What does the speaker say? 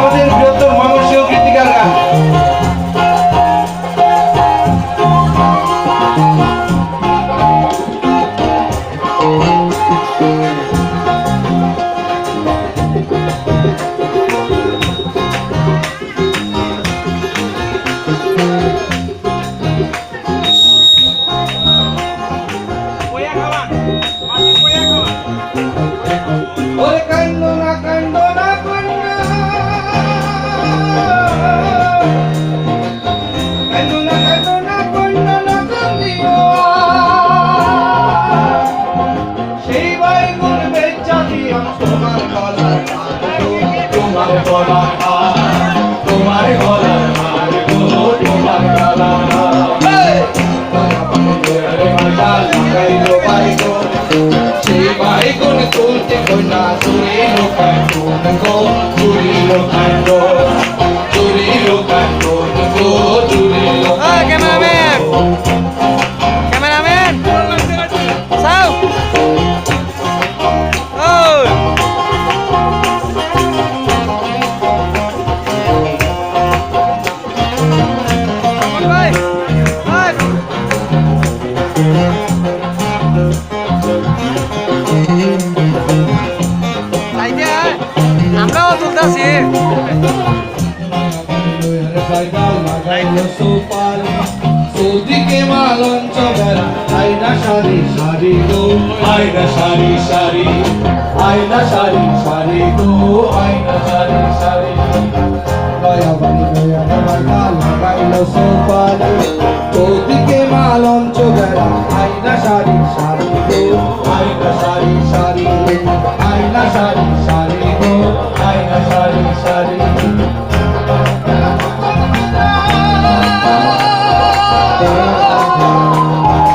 আমাদের বৃহত্তর ময়মনসিংহ কৃতিকার গান ওরে তোমার গলার হারগুলো তোমার গলা সেই বাইগুন তুলতে কন্যা চুরি লোকায় চুরি লোকায় আমরাও তুলতাছি সৌদিকে মালঞ্চ বেড়া আয়না সারি সারি গো আয়না সারি সারি আয়না সারি সারি গো আয়না সারি সারি দয়া বাড়ি দয়া বাড়া লাগাইল সোপারি সারি সারি গো আয়না সারি সারি